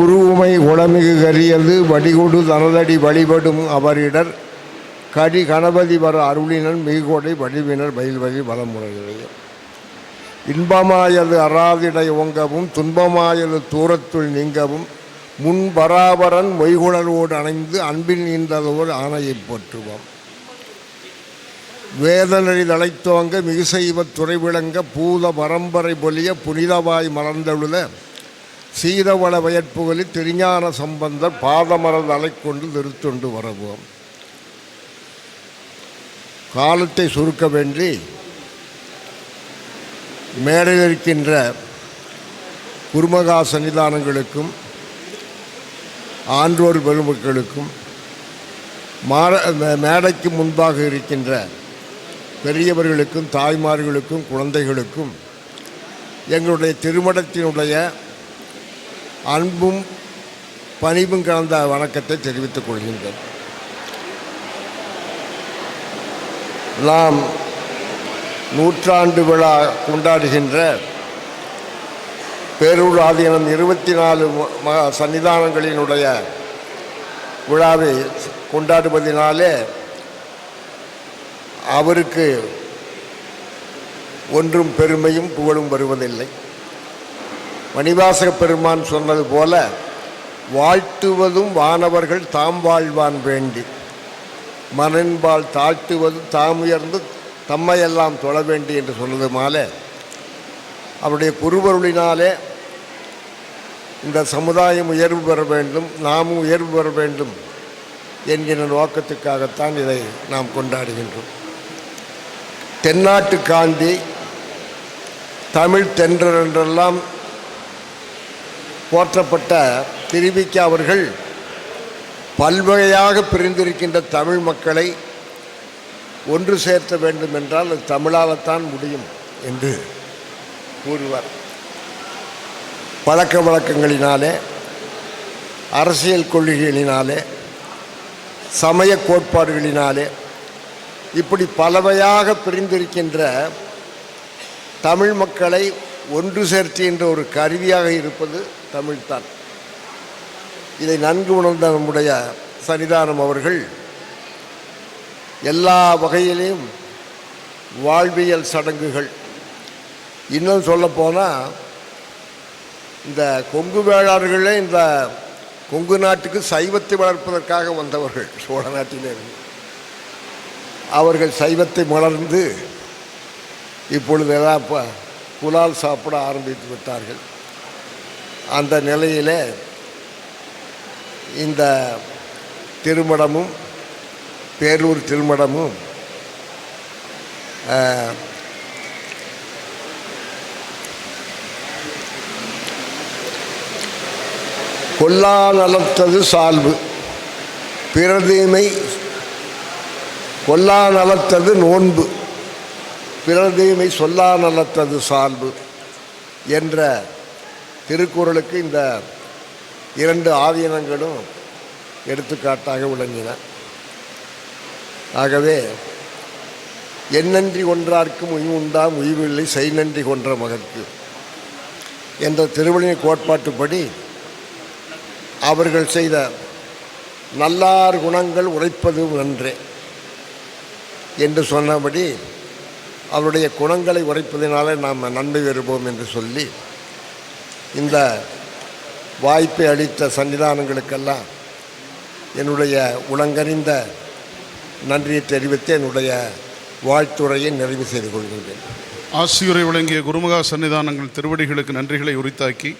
உருவுமை உளமிகு கரியது வடிகொடு தனதடி வழிபடும் அவரிடர். கடி கணபதி வர அருளினர் மிகுகோடை வடிவினர் பயில்வழி வளமுறையுடைய இன்பமாயது அறாதிடை ஓங்கவும் துன்பமாயது தூரத்துள் நீங்கவும் முன் பராபரன் மொய்குழலோடு அணைந்து அன்பில் நீண்டதோடு ஆணையைப் போற்றுவோம். வேதனடி தலைத்தோங்க மிகுசெய்வ துறை விளங்க பூத பரம்பரை பொலிய புனிதவாய் மலர்ந்தழுத சீதவள வயற்புகழில் திருஞான சம்பந்தர் பாதமரல் அலைக்கொண்டு நிறுத்தொண்டு வரவோம். காலத்தை சுருக்க வேண்டி மேடையில் இருக்கின்ற குருமகா சன்னிதானங்களுக்கும் ஆன்றோர் பெருமக்களுக்கும் மாட மே- மேடைக்கு முன்பாக இருக்கின்ற பெரியவர்களுக்கும் தாய்மார்களுக்கும் குழந்தைகளுக்கும் எங்களுடைய திருமணத்தினுடைய அன்பும் பணிவும் கலந்த வணக்கத்தை தெரிவித்துக் கொள்கின்றேன். நாம் நூற்றாண்டு விழா கொண்டாடுகின்ற பேரூர் ஆதீனம் இருபத்தி நாலு சன்னிதானங்களினுடைய விழாவை கொண்டாடுவதினாலே அவருக்கு ஒன்றும் பெருமையும் புகழும் வருவதில்லை. மணிவாசக பெருமான் சொன்னது போல வாழ்த்துவதும் வானவர்கள் தாம் வாழ்வான் வேண்டி. மனன்பால் தாழ்த்துவது தாம் உயர்ந்து தம்மையெல்லாம் தொழ வேண்டி என்று சொன்னதுமால அவருடைய குருவருளினாலே இந்த சமுதாயம் உயர்வு பெற வேண்டும் நாமும் உயர்வு பெற வேண்டும் என்கிற நோக்கத்துக்காகத்தான் இதை நாம் கொண்டாடுகின்றோம். தென்னாட்டு காந்தி தமிழ் தென்றர் என்றெல்லாம் போற்றப்பட்ட திருவிக்க அவர்கள் பல்வகையாக பிரிந்திருக்கின்ற தமிழ் மக்களை ஒன்று சேர்த்த வேண்டும் என்றால் அது தமிழால்தான் முடியும் என்று கூறுவார். பழக்க வழக்கங்களினாலே அரசியல் கொள்கைகளினாலே சமய கோட்பாடுகளினாலே இப்படி பலவையாக பிரிந்திருக்கின்ற தமிழ் மக்களை ஒன்று சேர்த்துகின்ற ஒரு கருவியாக இருப்பது தமிழ்தான். இதை நன்கு உணர்ந்த நம்முடைய சன்னிதானம் அவர்கள் எல்லா வகையிலையும் வாழ்வியல் சடங்குகள். இன்னும் சொல்லப்போனால் இந்த கொங்கு வேளாளர்களே இந்த கொங்கு நாட்டுக்கு சைவத்தை வளர்ப்பதற்காக வந்தவர்கள் சோழ நாட்டிலிருந்து அவர்கள் சைவத்தை மலர்ந்து இப்பொழுது எல்லாம் இப்போ புலால் சாப்பிட ஆரம்பித்து விட்டார்கள். அந்த நிலையில் இந்த திருமணமும் பேரூர் திருமணமும் கொல்லா நலத்தது சால்பு பிறதீமை கொல்லா நலத்தது நோன்பு. பிறதீமை சொல்லா நலத்தது சால்பு என்ற திருக்குறளுக்கு இந்த இரண்டு ஆதீனங்களும் எடுத்துக்காட்டாக விளங்கின. ஆகவே எண்ணன்றி ஒன்றார்க்கும் உய்வு உய்வில்லை செய் நன்றி கொன்ற மகற்கு. என்ற திருவள்ளுவ கோட்பாட்டுப்படி அவர்கள் செய்த நல்லார் குணங்கள் உரைப்பது நன்றே என்று சொன்னபடி அவருடைய குணங்களை உரைப்பதினாலே நாம் நன்மை பெறுவோம் என்று சொல்லி இந்த வாய்ப்பை அளித்த சன்னிதானங்களுக்கெல்லாம் என்னுடைய உளங்கறிந்த நன்றியை தெரிவித்து என்னுடைய வாழ்த்துறையை நிறைவு செய்து கொள்கின்றேன். ஆசியுரை வழங்கிய குருமகா சன்னிதானங்கள் திருவடிகளுக்கு நன்றிகளை உரித்தாக்கி